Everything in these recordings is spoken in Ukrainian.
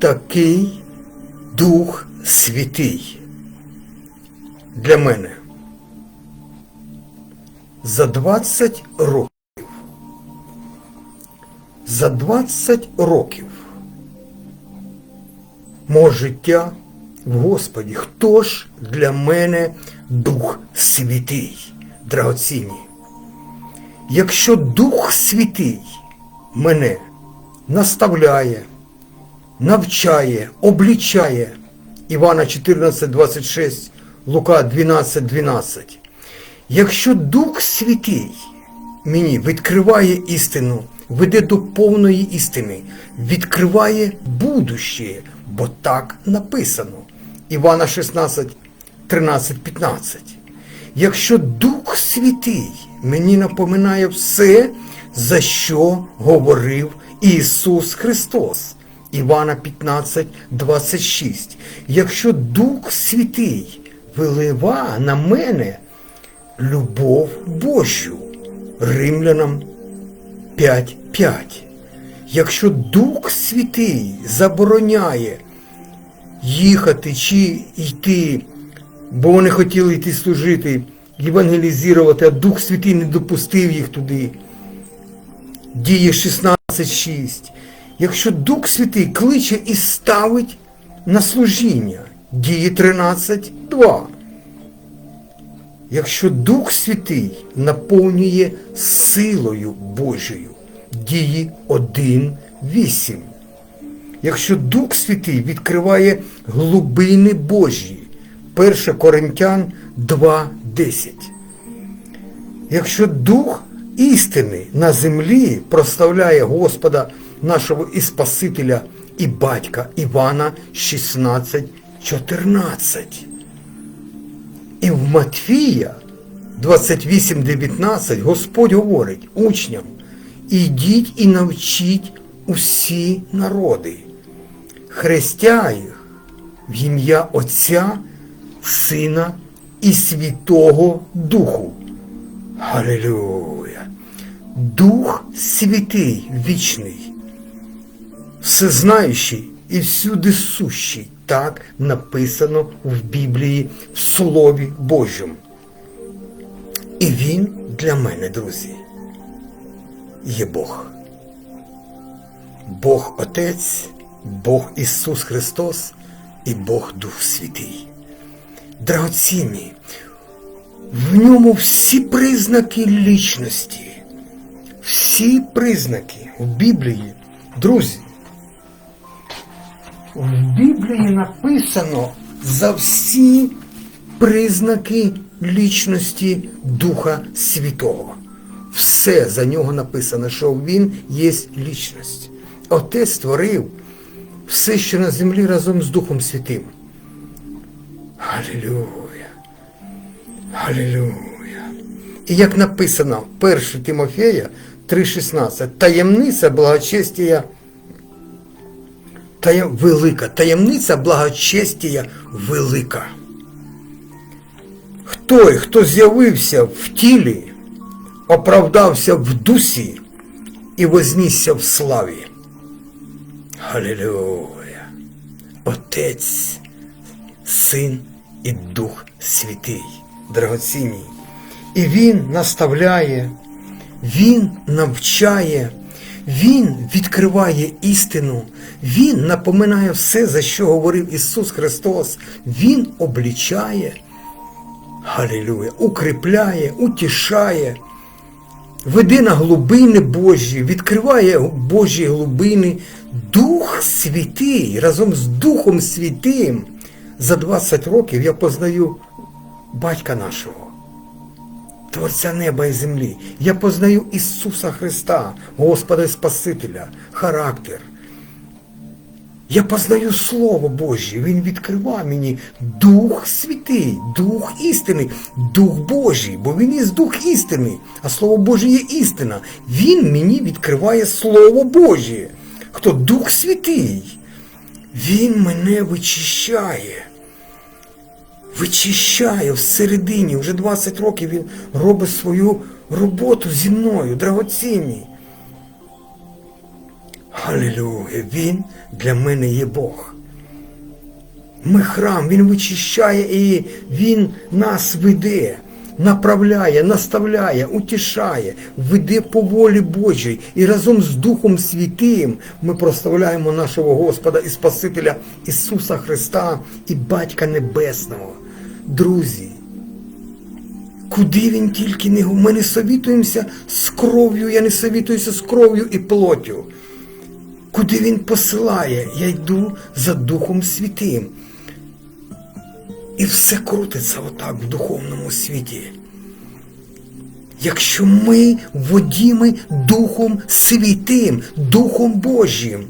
такий Дух Святий для мене? За 20 років. За 20 років мого життя в Господі. Хто ж для мене Дух Святий, драгоцінні? Якщо Дух Святий мене наставляє, навчає, облічає Івана 14, 26, Лука 12, 12. Якщо Дух Святий мені відкриває істину, веде до повної істини, відкриває будуще, бо так написано. Івана 16, 13, 15. Якщо Дух Святий мені напоминає все, за що говорив Ісус Христос. Івана 15, 26. Якщо Дух Святий вилива на мене любов Божу. Римлянам 5.5. Якщо Дух Святий забороняє їхати чи йти, бо вони хотіли йти служити, євангелізувати, а Дух Святий не допустив їх туди. Діє 16.6. Якщо Дух Святий кличе і ставить на служіння, діє 13.2. Якщо Дух Святий наповнює силою Божою, дії 1.8. Якщо Дух Святий відкриває глибини Божі, 1 Коринтян 2.10. Якщо Дух істини на землі прославляє Господа нашого і Спасителя і батька Івана 16.14. І в Матфія 28.19 Господь говорить учням, ідіть і навчіть усі народи, хрестя їх в ім'я Отця, Сина і Святого Духу. Халилюя! Дух святий вічний, всезнаючий і всюди сущий. Так написано в Біблії в Слові Божому. І він для мене, друзі, є Бог. Бог Отець, Бог Ісус Христос і Бог Дух Святий. Драгоцінні, в ньому всі признаки лічності, всі признаки в Біблії, друзі. В Біблії написано за всі признаки лічності Духа Святого. Все за нього написано, що він є лічність. Отець створив все, що на землі разом з Духом Святим. Алілюя! Алілюя! І як написано 1 Тимофея 3,16, таємниця благочестія таєм, велика, таємниця благочестія велика. Той, хто з'явився в тілі, оправдався в дусі і вознісся в славі. Халілюя! Отець, Син і Дух Святий, драгоцінний. І Він наставляє, Він навчає, Він відкриває істину, Він напоминає все, за що говорив Ісус Христос, Він облічає, Халілюя, укріпляє, утішає, веде на глибини Божі, відкриває Божі глибини, Дух Святий разом з Духом Святим. За 20 років я познаю батька нашого. Творця неба і землі. Я познаю Ісуса Христа, Господа і Спасителя, характер. Я познаю Слово Боже, Він відкриває мені Дух Святий, Дух істини, Дух Божий, бо Він є Дух істини, а Слово Боже є істина. Він мені відкриває Слово Боже. Хто Дух Святий, Він мене вичищає вичищає всередині. Вже 20 років він робить свою роботу зі мною, драгоцінні. Халілюя! Він для мене є Бог. Ми храм, Він вичищає і Він нас веде, направляє, наставляє, утішає, веде по волі Божій. І разом з Духом Святим ми прославляємо нашого Господа і Спасителя Ісуса Христа і Батька Небесного. Друзі, куди він тільки не Ми не совітуємося з кров'ю, я не совітуюся з кров'ю і плоттю. Куди він посилає, я йду за Духом Святим. І все крутиться отак в духовному світі. Якщо ми водіми Духом Святим, Духом Божим,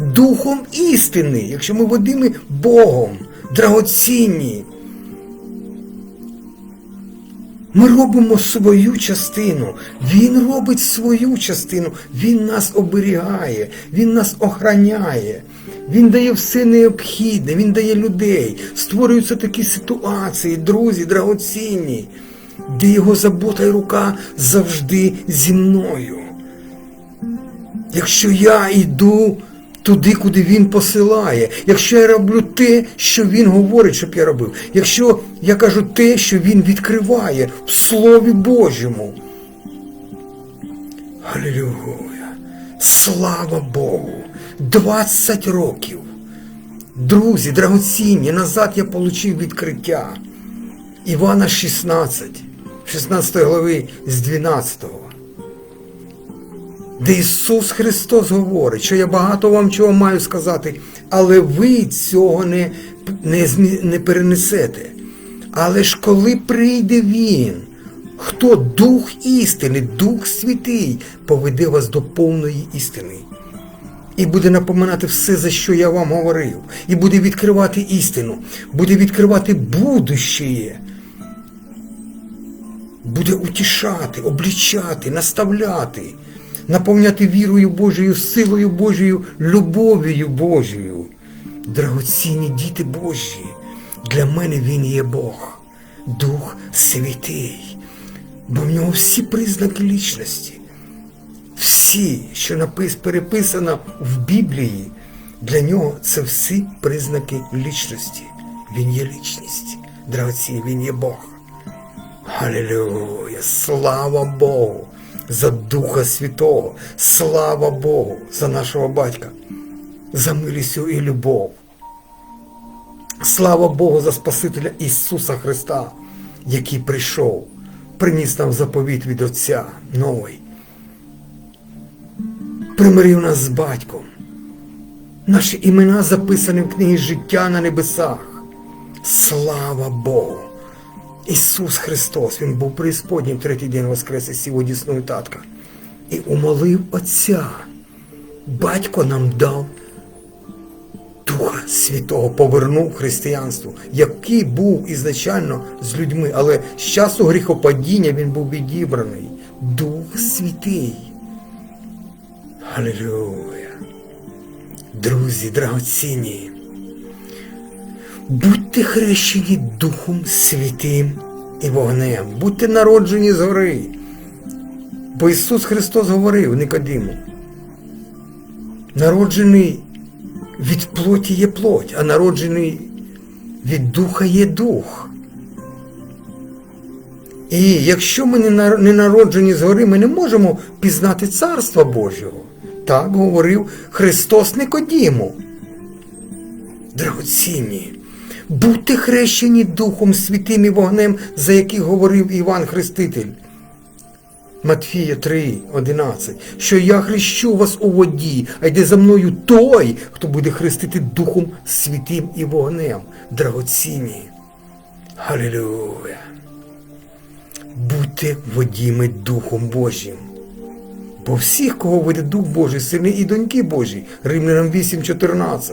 Духом істини, якщо ми водими Богом, драгоцінні, ми робимо свою частину. Він робить свою частину. Він нас оберігає, Він нас охраняє. Він дає все необхідне, Він дає людей. Створюються такі ситуації, друзі, драгоцінні, де його забота і рука завжди зі мною. Якщо я йду туди, куди він посилає, якщо я роблю те, що він говорить, щоб я робив, якщо я кажу те, що він відкриває в Слові Божому. Алілюя! Слава Богу! 20 років. Друзі, драгоцінні, назад я отримав відкриття. Івана 16, 16 глави з 12 де Ісус Христос говорить, що я багато вам чого маю сказати, але ви цього не, не, не перенесете. Але ж коли прийде Він, хто Дух істини, Дух Святий, поведе вас до повної істини. І буде напоминати все, за що я вам говорив, і буде відкривати істину, буде відкривати будущее буде утішати, облічати, наставляти, наповняти вірою Божою, силою Божою, любов'ю Божою. Драгоцінні діти Божі, для мене Він є Бог, Дух Святий, бо в нього всі признаки лічності. Всі, що напис, переписано в Біблії, для нього це всі признаки лічності. Він є лічність, драгоцінний, він є Бог. Алілюя! Слава Богу за Духа Святого, слава Богу за нашого батька, за милість і любов. Слава Богу за Спасителя Ісуса Христа, який прийшов, приніс нам заповіт від Отця новий, примирив нас з батьком. Наші імена записані в книгі життя на небесах. Слава Богу! Ісус Христос, Він був преісподній третій день воскрес із сів одісною татка. І умолив Отця. Батько нам дав Духа Святого, повернув християнству, який був ізначально з людьми, але з часу гріхопадіння він був відібраний. Дух Святий. Алілюя. Друзі, драгоцінні. Будьте хрещені Духом Святим і вогнем, будьте народжені згори. Бо Ісус Христос говорив Никодиму, народжений від плоті є плоть, а народжений від духа є дух. І якщо ми не нар- не народжені згори, ми не можемо пізнати Царства Божого. Так говорив Христос Никодіму драгоцінні. Будьте хрещені Духом Святим і вогнем, за який говорив Іван Хреститель. Матфія 3, 11, що я хрещу вас у воді, а йде за мною той, хто буде хрестити Духом Святим і вогнем. Драгоцінні. Халілюя. Будьте водіми Духом Божим. Бо всіх, кого веде Дух Божий, сини і доньки Божі, Римлянам 8.14.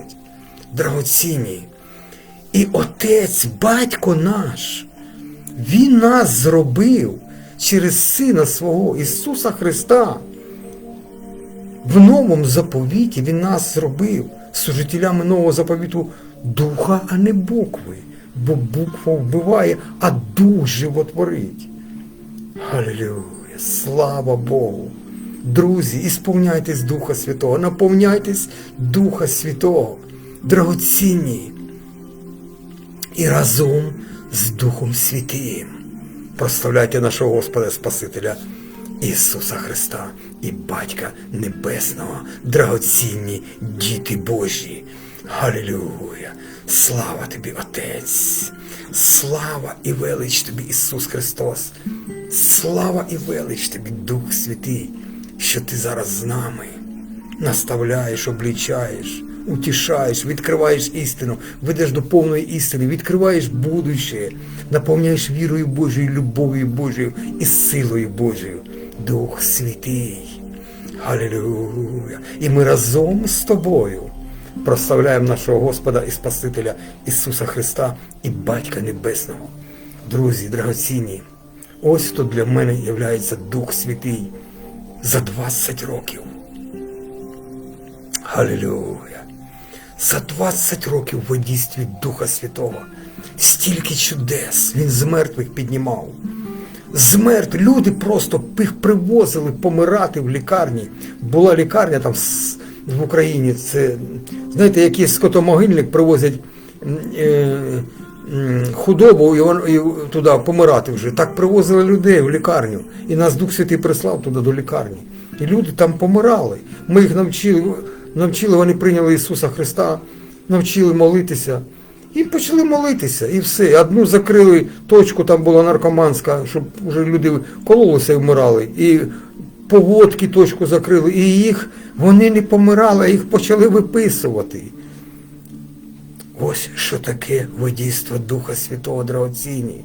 Драгоцінні. І Отець, Батько наш, Він нас зробив через Сина свого Ісуса Христа. В новому заповіті Він нас зробив служителями нового заповіту духа, а не букви. Бо буква вбиває, а дух животворить. Аллилуйя! Слава Богу! Друзі, ісповняйтесь Духа Святого, наповняйтесь Духа Святого, драгоцінні і разом з Духом Святим. Прославляйте нашого Господа Спасителя Ісуса Христа і Батька Небесного, драгоцінні діти Божі. Халілюя! Слава тобі, Отець! Слава і велич тобі, Ісус Христос! Слава і велич тобі, Дух Святий, що ти зараз з нами наставляєш, облічаєш, утішаєш, відкриваєш істину, ведеш до повної істини, відкриваєш будуще, наповняєш вірою Божою, любов'ю Божою і силою Божою. Дух Святий. Халілюя! І ми разом з тобою прославляємо нашого Господа і Спасителя Ісуса Христа і Батька Небесного. Друзі, драгоцінні, ось хто для мене є Дух Святий за 20 років. Халілюя! За 20 років в водійстві Духа Святого стільки чудес він з мертвих піднімав. З люди просто їх привозили помирати в лікарні. Була лікарня там в Україні. Це знаєте, якийсь скотомогильник привозять е, худобу і туди помирати вже. Так привозили людей в лікарню. І нас Дух Святий прислав туди до лікарні. І люди там помирали. Ми їх навчили, навчили, вони прийняли Ісуса Христа, навчили молитися. І почали молитися, і все. Одну закрили точку, там була наркоманська, щоб вже люди кололися і вмирали. І поводки точку закрили, і їх вони не помирали, а їх почали виписувати. Ось що таке водійство Духа Святого Драгоцінні.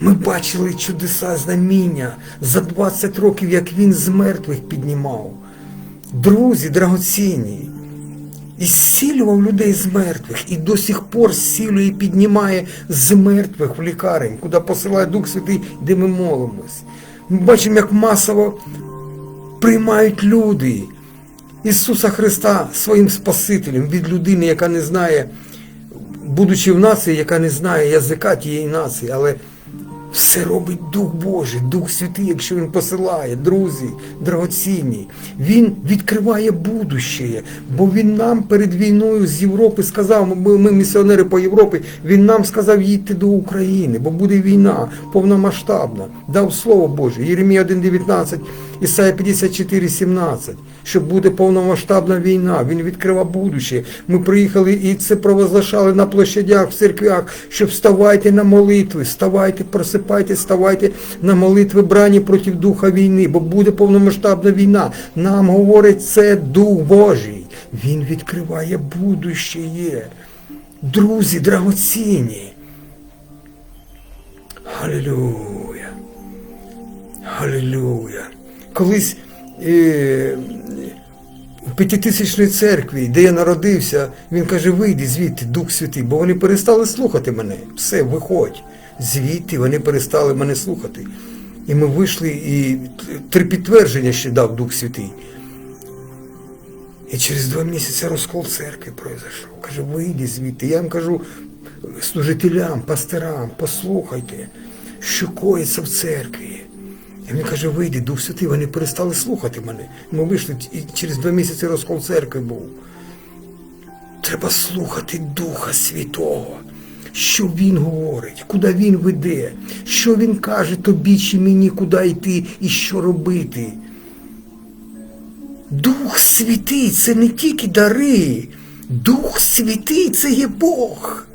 Ми бачили чудеса знаміння за 20 років, як він з мертвих піднімав. Друзі, драгоцінні, і зцілював людей з мертвих, і до сих пор зцілює і піднімає з мертвих в лікарень, куди посилає Дух Святий, де ми молимось. Ми бачимо, як масово приймають люди Ісуса Христа своїм Спасителем від людини, яка не знає, будучи в нації, яка не знає язика тієї нації, але все робить Дух Божий, Дух Святий, якщо Він посилає, друзі, драгоцінні. Він відкриває будущее, бо Він нам перед війною з Європи сказав, ми, ми місіонери по Європі, Він нам сказав їдьте до України, бо буде війна повномасштабна. Дав Слово Боже. Єремія 1,19, Ісая 54,17, що буде повномасштабна війна. Він відкривав будуще. Ми приїхали і це провозглашали на площадях, в церквях, що вставайте на молитви, вставайте, просипайте, вставайте на молитви брані проти духа війни, бо буде повномасштабна війна. Нам говорить це Дух Божий. Він відкриває будуще. Друзі, драгоцінні. Халілюя. Халілюя. Колись е, в п'ятитисячній церкві, де я народився, він каже, вийди звідти, Дух Святий, бо вони перестали слухати мене. Все, виходь. Звідти вони перестали мене слухати. І ми вийшли, і три підтвердження ще дав Дух Святий. І через два місяці розкол церкви пройшов. Каже, вийди звідти. Я їм кажу служителям, пастирам, послухайте, що коїться в церкві. І він каже, вийди, Дух Святий, вони перестали слухати мене. Ми вийшли, і через два місяці розкол церкви був. Треба слухати Духа Святого, що Він говорить, куди Він веде, що Він каже тобі чи мені, куди йти і що робити. Дух Святий це не тільки дари. Дух Святий це є Бог.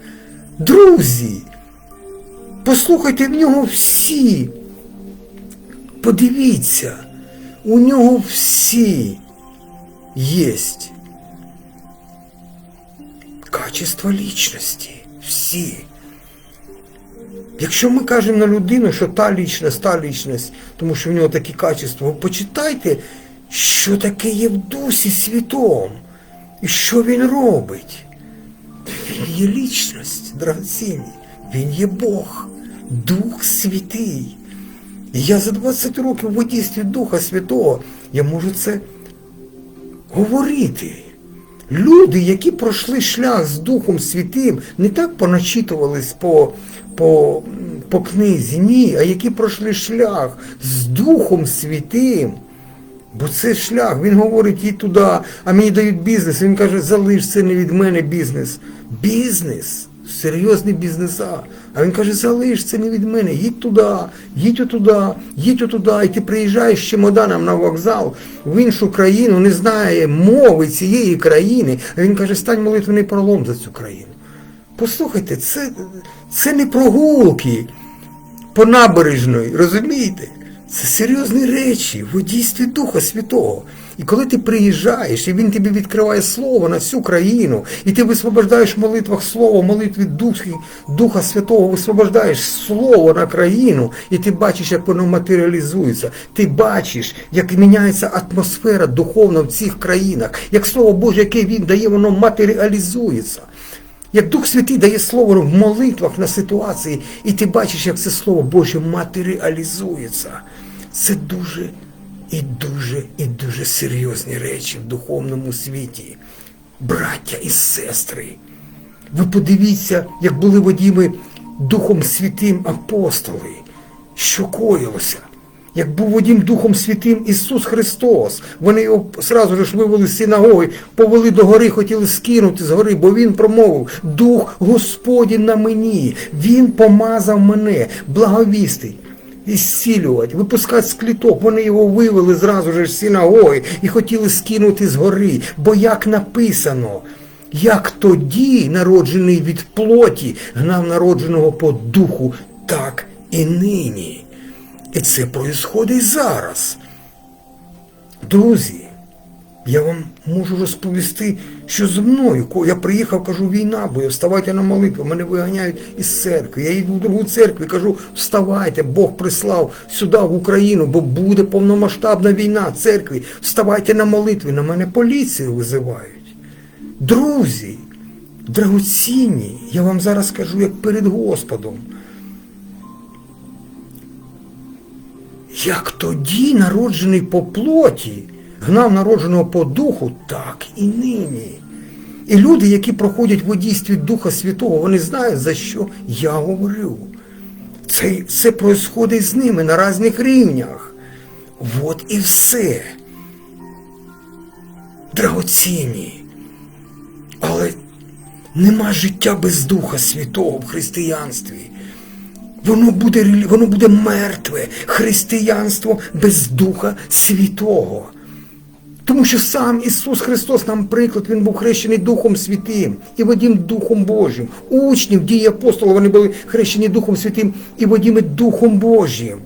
Друзі, послухайте в нього всі. Подивіться, у нього всі єсть качества лічності. Всі. Якщо ми кажемо на людину, що та лічність, та лічність, тому що в нього такі качества, ви почитайте, що таке є в Дусі Святом і що він робить. Він є лічність, драгоцінний, він є Бог, Дух Святий. І я за 20 років в водійстві Духа Святого я можу це говорити. Люди, які пройшли шлях з Духом Святим, не так поначитувались по, по, по книзі, ні, а які пройшли шлях з Духом Святим, Бо це шлях, він говорить і туди, а мені дають бізнес. Він каже, залиш це не від мене бізнес. Бізнес, серйозний бізнеса. А він каже, залиш це не від мене, їдь туди, їдь отуди, їдь отуди. І ти приїжджаєш з чемоданом на вокзал в іншу країну, не знає мови цієї країни. А він каже, стань молитвений пролом за цю країну. Послухайте, це, це не прогулки по набережної, розумієте? Це серйозні речі в дійстві Духа Святого. І коли ти приїжджаєш, і він тобі відкриває слово на всю країну, і ти висвобождаєш в молитвах слово, молитві Духи, Духа Святого, висвобождаєш слово на країну, і ти бачиш, як воно матеріалізується. Ти бачиш, як міняється атмосфера духовна в цих країнах, як слово Боже, яке він дає, воно матеріалізується. Як Дух Святий дає слово в молитвах на ситуації, і ти бачиш, як це Слово Боже матеріалізується. Це дуже і дуже і дуже серйозні речі в духовному світі. Браття і сестри. Ви подивіться, як були водіми Духом Святим апостоли, що коїлося. Як був водім Духом Святим Ісус Христос, вони його сразу ж вивели з синагоги, повели до гори, хотіли скинути з гори, бо Він промовив, Дух Господень на мені, Він помазав мене, благовістий, ісцілювати, випускати з кліток. Вони його вивели зразу ж з синагоги і хотіли скинути з гори, бо як написано, як тоді, народжений від плоті, гнав народженого по духу, так і нині. І це проїсходить зараз. Друзі, я вам можу розповісти, що зі мною. Я приїхав, кажу, війна, бо вставайте на молитву, мене виганяють із церкви. Я йду в другу церкву і кажу, вставайте, Бог прислав сюди, в Україну, бо буде повномасштабна війна церкві. Вставайте на молитві, на мене поліцію визивають. Друзі, драгоцінні, я вам зараз кажу, як перед Господом. Як тоді народжений по плоті, гнав народженого по духу, так і нині. І люди, які проходять в дійстві Духа Святого, вони знають, за що я говорю. Це, це происходить з ними на різних рівнях. От і все. Драгоцінні. Але нема життя без Духа Святого в християнстві. Воно буде, воно буде мертве християнство без Духа Святого. Тому що сам Ісус Христос нам приклад, Він був хрещений Духом Святим і водім Духом Божим. Учнів, дії апостола, вони були хрещені Духом Святим і водіми Духом Божим.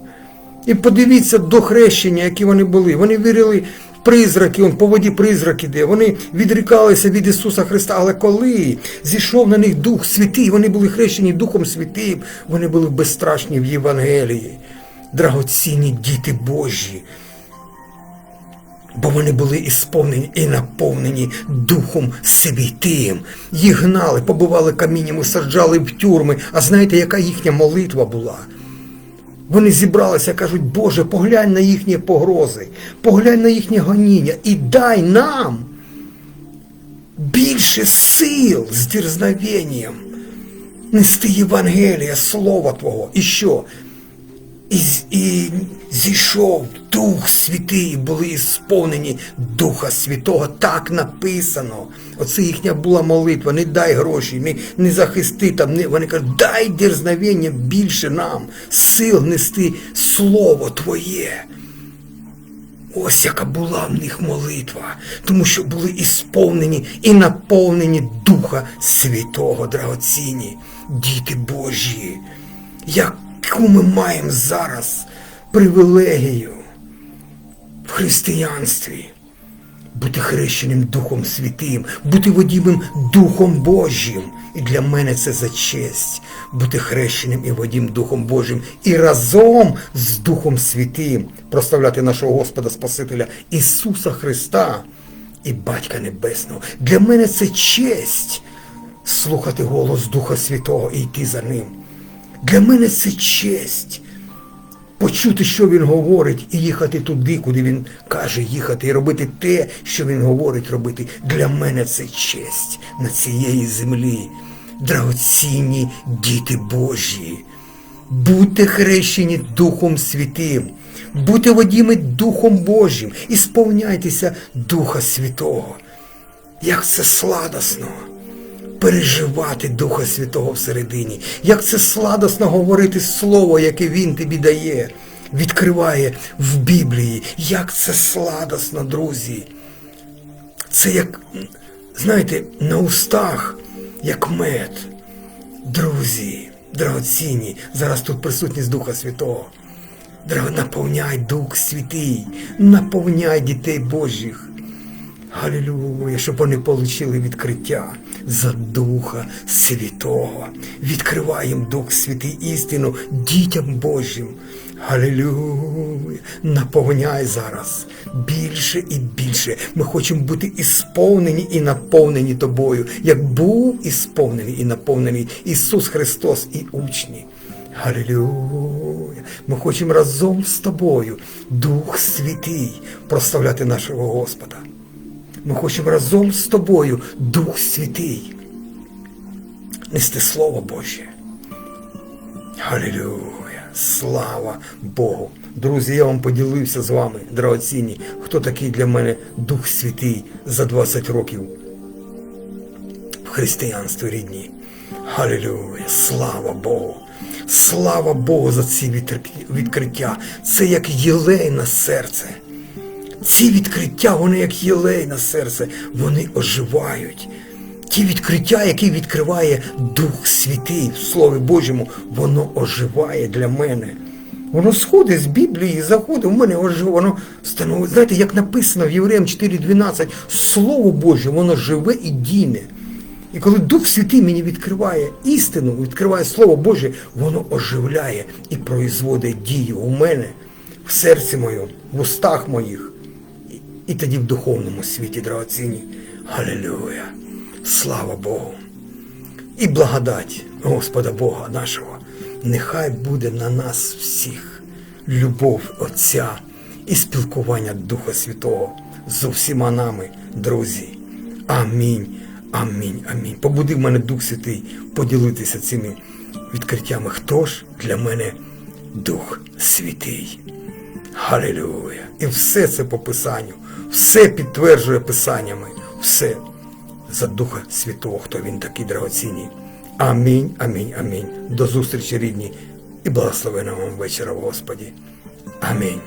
І подивіться до хрещення, які вони були. Вони вірили в призраки, он по воді призрак іде. Вони відрікалися від Ісуса Христа. Але коли зійшов на них Дух Святий, вони були хрещені Духом Святим, вони були безстрашні в Євангелії. Драгоцінні діти Божі. Бо вони були ісповнені і наповнені Духом Святим. Їх гнали, побивали каміннями, саджали в тюрми. А знаєте, яка їхня молитва була? Вони зібралися і кажуть, Боже, поглянь на їхні погрози, поглянь на їхнє гоніння і дай нам більше сил з дерзновенням нести Євангелія, Слова Твого. І що? І, і зійшов Дух Святий, і були сповнені Духа Святого. Так написано. Оце їхня була молитва. Не дай гроші, не, не захисти там. Не, вони кажуть, дай дерзновення більше нам, сил нести Слово Твоє. Ось яка була в них молитва, тому що були ісповнені і наповнені Духа Святого, драгоцінні, діти Божі, яку ми маємо зараз привілегію в християнстві. Бути хрещеним Духом Святим, бути водімим Духом Божим. І для мене це за честь бути хрещеним і водім Духом Божим і разом з Духом Святим прославляти нашого Господа Спасителя Ісуса Христа і Батька Небесного. Для мене це честь слухати голос Духа Святого і йти за ним. Для мене це честь почути, що він говорить, і їхати туди, куди він каже їхати, і робити те, що він говорить робити. Для мене це честь на цієї землі. Драгоцінні діти Божі. Будьте хрещені Духом Святим. Будьте водіми Духом Божим і сповняйтеся Духа Святого. Як це сладосно переживати Духа Святого всередині, як це сладосно говорити Слово, яке Він тобі дає, відкриває в Біблії. Як це сладосно, друзі. Це як, знаєте, на устах, як мед. Друзі, драгоцінні, зараз тут присутність Духа Святого. Драго, наповняй Дух Святий, наповняй дітей Божих. Галілуя, щоб вони отримали відкриття за Духа Святого. Відкривай їм Дух Святий істину дітям Божим. Галілуя, наповняй зараз більше і більше. Ми хочемо бути ісповнені і наповнені тобою, як був ісповнений і наповнений Ісус Христос і учні. Галілуя! Ми хочемо разом з тобою, Дух Святий, прославляти нашого Господа. Ми хочемо разом з тобою, Дух Святий, нести Слово Боже. Галілуя! Слава Богу! Друзі, я вам поділився з вами, драгоцінні, хто такий для мене Дух Святий за 20 років в християнстві рідні. Галілуя! Слава Богу! Слава Богу за ці відкриття. Це як єлей на серце. Ці відкриття, вони як єлей на серце, вони оживають. Ті відкриття, які відкриває Дух Святий в Слові Божому, воно оживає для мене. Воно сходить з Біблії, заходить, в мене оживає, воно становить. Знаєте, як написано в Євреям 4.12, Слово Боже, воно живе і дійне. І коли Дух Святий мені відкриває істину, відкриває Слово Боже, воно оживляє і производить дію у мене, в серці моєму, в устах моїх, і, тоді в духовному світі драгоцінні. Галилюя! Слава Богу! І благодать Господа Бога нашого, нехай буде на нас всіх любов Отця і спілкування Духа Святого з усіма нами, друзі. Амінь. Амінь. Амінь. Побуди в мене Дух Святий поділитися цими відкриттями. Хто ж для мене Дух Святий? Галилюя! І все це по Писанню, все підтверджує Писаннями, все за Духа Святого, хто він такий драгоцінний. Амінь, амінь, амінь. До зустрічі, рідні, і благословеного вам вечора в Господі. Амінь.